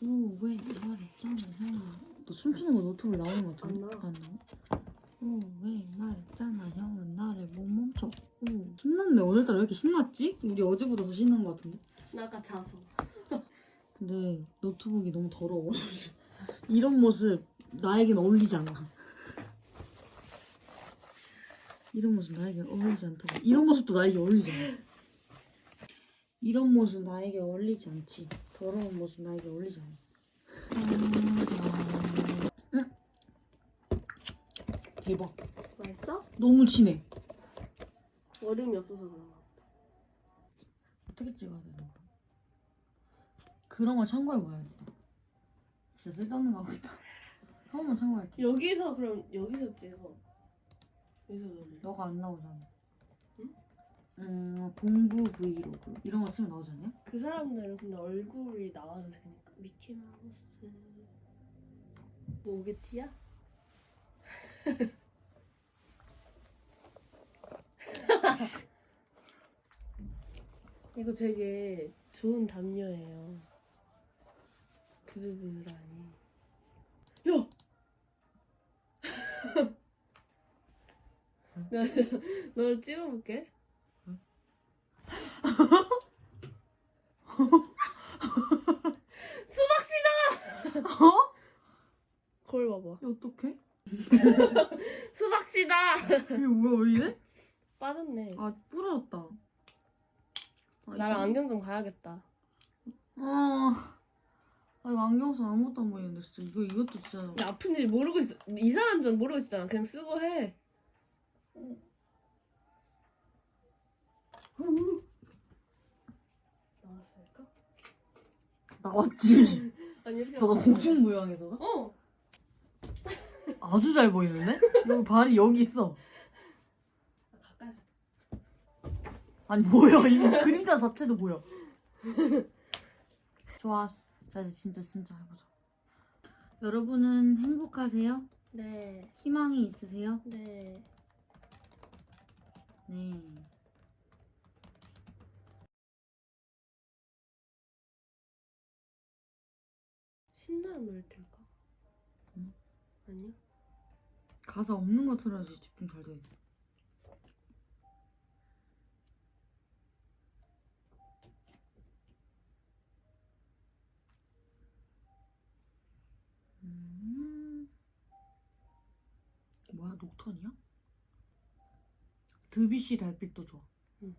오왜 말했잖아 형아 너 춤추는 거 노트북에 나오는 거 같은데? 안 나와. 안 나와? 오왜 말했잖아 형은 나를 못 멈춰 오 신났네 오늘따라 왜 이렇게 신났지? 우리 어제보다 더 신난 거 같은데? 나 아까 자서. 근데 노트북이 너무 더러워 이런 모습 나에겐 어울리지 않아. 이런 모습 나에게 어울리지 않다고. 이런 모습도 나에게 어울리지 않아. 이런 모습 나에게 어울리지 않지. 더러운 모습 나에게 어울리지 않아. 응? 대박. 맛있어? 너무 진해. 얼음이 없어서 그런가. 어떻게 찍어야 되는 거야? 그런 걸 참고해 봐야겠다. 진짜 쓸데없는 거 있다 한 번만 참고할게 여기서 그럼 여기서 찍어. 여기서 올려. 너가 안 나오잖아. 응? 음, 공부 브이로그 이런 거 치면 나오지 않냐? 그 사람들은 근데 얼굴이 나와도 되니까 미키마우스. 뭐 오게티야? 이거 되게 좋은 담요예요. 부들부들하니. 야! 나 너를 찍어볼게. 수박씨다! 어? 거울 봐봐. 야, 어떡해? 수박씨다! 이게 뭐야, 왜 이래? 빠졌네. 아, 부러졌다. 아, 나랑 이거- 안경 좀 가야겠다. 아, 아, 이거 안경 써 아무것도 안 보이는데, 진짜. 이거, 이것도 진짜. 나 아픈지 모르고 있어. 이상한 점 모르고 있잖아. 그냥 쓰고 해. 나왔을까? 나왔지. 아니 이렇게 너가 나왔어. 모양에서? 어. 아주 잘 보이는데? 여기 발이 여기 있어. 가까이. 아니, 뭐야. 이미 그림자 자체도 보여. 좋았어. 자, 이제 진짜, 진짜 해보자. 여러분은 행복하세요? 네. 희망이 있으세요? 네. 네. 신나는 노래 틀까? 응? 아니야? 가사 없는 거 틀어야지 집중 잘 돼. 음. 뭐야 녹턴이야? 드비시 달빛도 좋아. 응.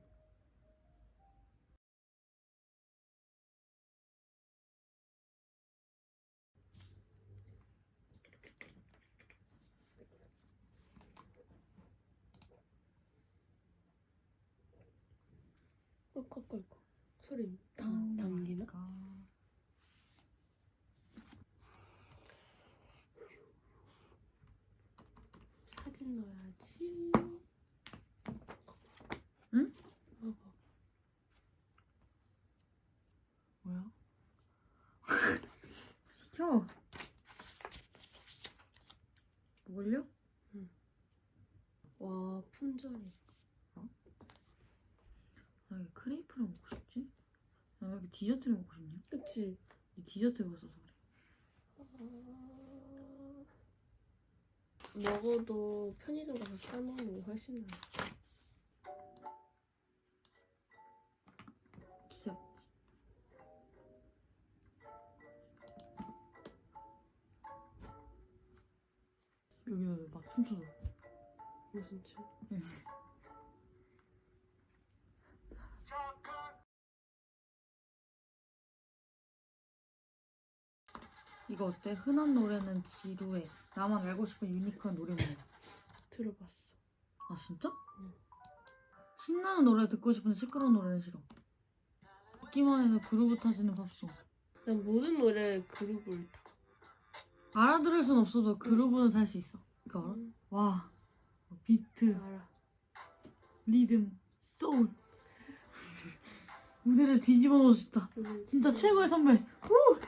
꿀꺽꿀꺽 소리 당, 당기나? 사진 넣어야지. 응? 뭐야? 시켜. 먹을려? 와 품절이. 아, 왜 크레이프를 먹고 싶지? 나왜 이렇게 디저트를 먹고 싶냐? 그치? 이 디저트가 있어서 그래. 먹어도 편의점 가서 사 먹는 게 훨씬 나아. 이거 어때? 흔한 노래는 지루해. 나만 알고 싶은 유니크한 노래는 들어봤어. 아 진짜? 응. 신나는 노래 듣고 싶은데 시끄러운 노래는 싫어. 듣기만 해도 그루브 타지는 팝송. 난 모든 노래 그룹을 다. 알아들을 순 없어도 그루브는 탈 수 있어. 이거 알아? 음, 와 뭐 비트, 알아. 리듬, 소울. 무대를 뒤집어 놓으셨다. 음. 진짜 최고의 선배. 우!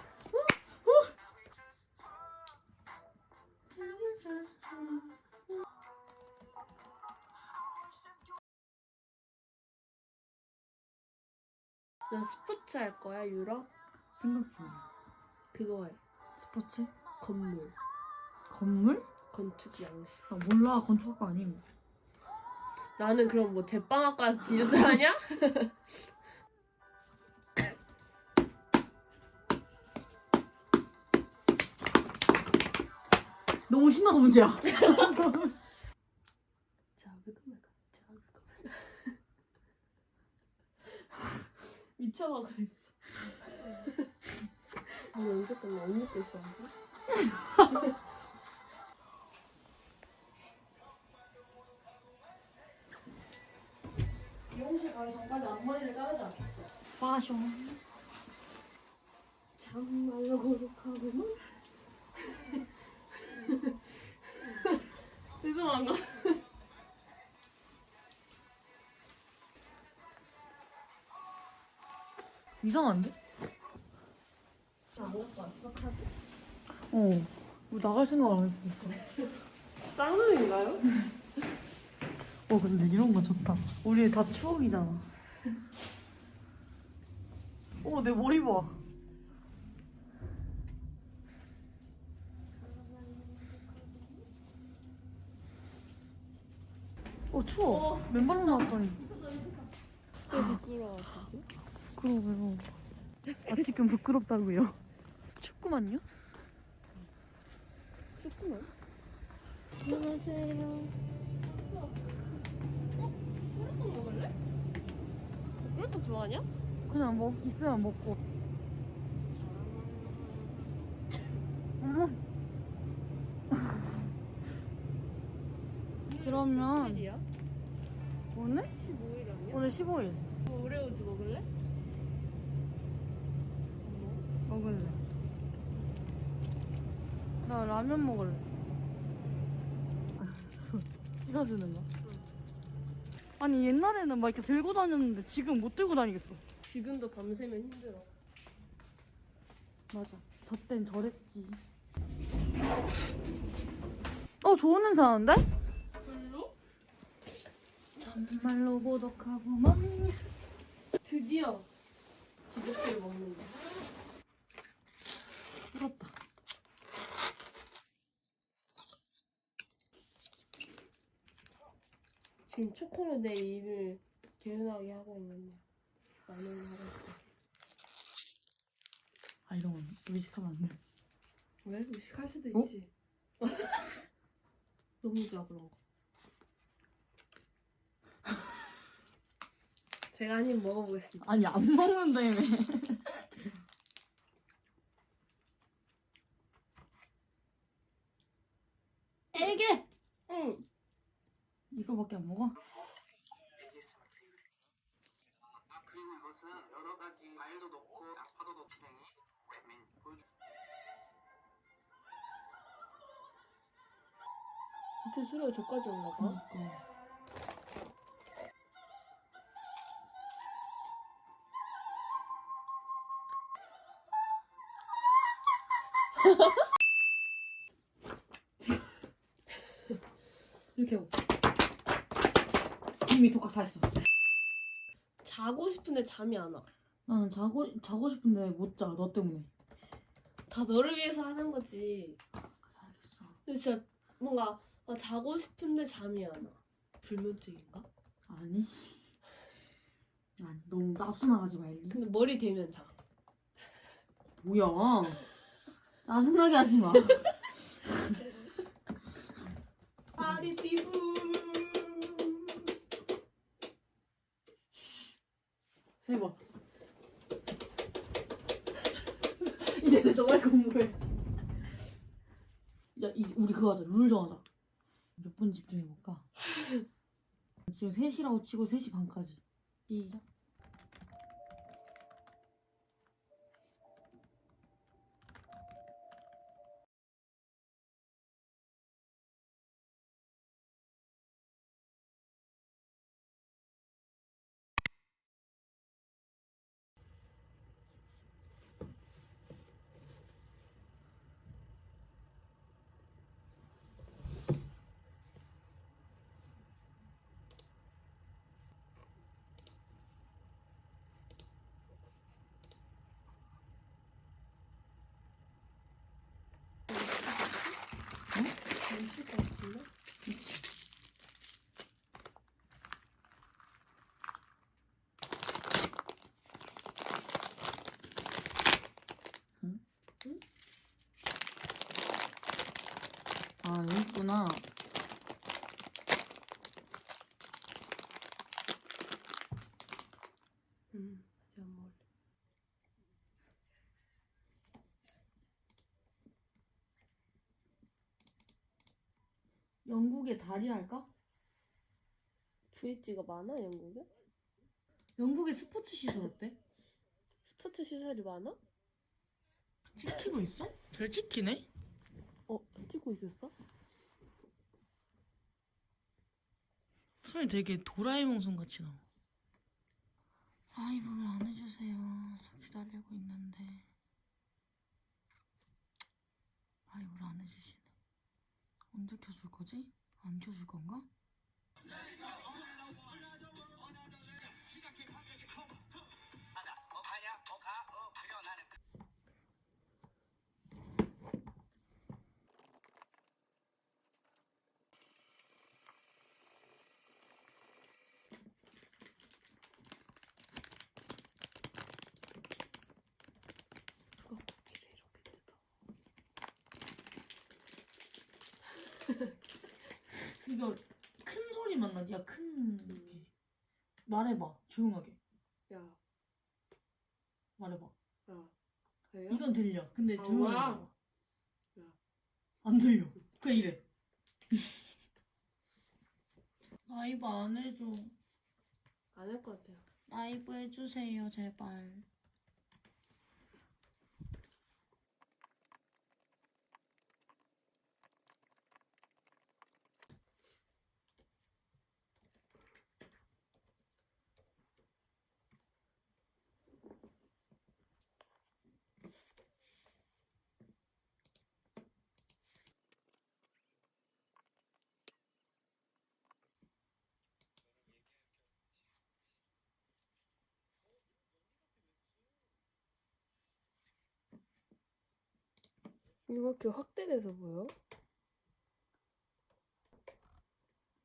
너 스포츠 할 거야 유럽? 생각 중이야. 그거 해. 스포츠? 건물. 건물? 건축 양식. 아 몰라 건축학과 아님. 나는 그럼 뭐 제빵학과 에서 디저트 하냐? 너무 신나서 문제야. 자, 왜 그만 자, 왜 그만 미쳐가 그랬어. 오늘 언제 끝나? 언제 끝이야지? 전까지 앞머리를 자르지 않겠어. 파션. 참말로 고독하구만. 죄송한가? 이상한데? 어. 뭐 나갈 생각 안 했으니까. 쌍둥이인가요? 어 근데 이런 거 좋다. 우리 다 추억이잖아. 어내 머리 봐. 어 추워. 어. 맨발로 나왔더니. 왜 부끄러워, 진짜? 부끄러워요. 아 지금 부끄럽다고요. 춥구만요. 춥구만. 안녕하세요. 어? 꿀떡 먹을래? 꿀떡 좋아하냐? 그냥 먹 있으면 먹고. 어머. 그러면 7이야? 오늘? 15일 아니야? 오늘 15일 뭐 오레오즈 먹을래? 뭐? 먹을래. 나 라면 먹을래. 찍어주는 거? 아니 옛날에는 막 이렇게 들고 다녔는데 지금 못 들고 다니겠어. 지금도 밤새면 힘들어. 맞아. 저땐 저랬지. 어 좋은 냄새 나는데? 별로? 정말로 고독하구만. 드디어 디저트를 먹는다. 지금 초코로 내 입을 개운하게 하고 있는데 나는 하고 있어. 아 이런 건 의식하면 안 돼. 왜? 의식할 수도 어? 있지. 너무 좋아 그런 거. 제가 한 입 먹어보겠습니다. 아니 안 먹는다며. 밑에 수레가 저까지 올라가? 그니까. 이렇게 하고 이미 독학 다 했어 자고 싶은데 잠이 안 와. 나는 자고 자고 싶은데 못자너 때문에 다 너를 위해서 하는 거지. 그래 알겠어 근데 진짜 뭔가 아, 자고 싶은데 잠이 안 와. 불면증인가? 아니 아니 너무 납수 나가지 말기 근데 머리 대면 자. 뭐야 짜증나게 하지 마 파리 피부. 해봐 이제 내 정말 공부해 야 이, 우리 그거 하자 룰 정하자 몇 분 집중해볼까? 지금 3시라고 치고 3시 반까지. 시작 영국에 다리 할까? 브릿지가 많아 영국에? 영국에 스포츠 시설 어때? 스포츠 시설이 많아? 찍히고 있어? 잘 찍히네. 어 찍고 있었어? 손이 되게 도라에몽 손 같이 나와. 라이브 왜 안 해주세요? 저 기다리고 있는데. 라이브를 안 해주시네. 언제 켜줄 거지? 안 켜줄 건가? 이거 큰 소리만 나. 야, 큰. 게. 말해봐. 조용하게. 야, 말해봐. 야. 왜요? 이건 들려. 근데 아, 조용하게 와. 말해봐. 야. 안 들려. 그냥 이래. 라이브 안 해줘. 안 할 것 같아요. 라이브 해주세요, 제발. 이거 이렇게 확대돼서 보여?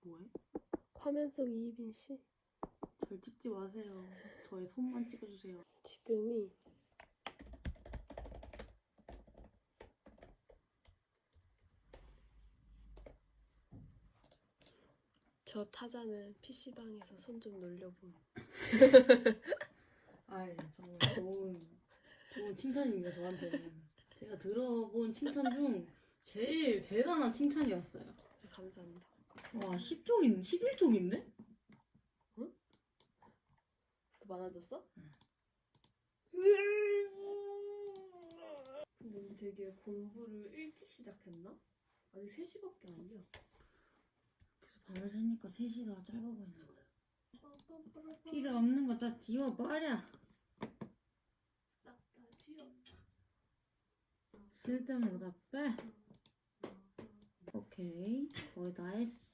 뭐해? 화면 속 이희빈 씨. 절 찍지 마세요. 저의 손만 찍어주세요. 지금이 저 타자는 PC방에서 손 좀 놀려본 아이, 정말 좋은, 좋은 칭찬입니다, 저한테는. 제가 들어본 칭찬 중 제일 대단한 칭찬이었어요. 감사합니다. 와, 10쪽인, 11쪽인데? 그 많아졌어? 근데 되게 공부를 일찍 시작했나? 아직 3시밖에 아니야. 그래서 발을 세니까 3시가 짧아 보이는 거야. 필요 없는 거 다 지워버려. 싹다 지워. 쓸데없는 거다 빼. 오케이. 거의 다 했어.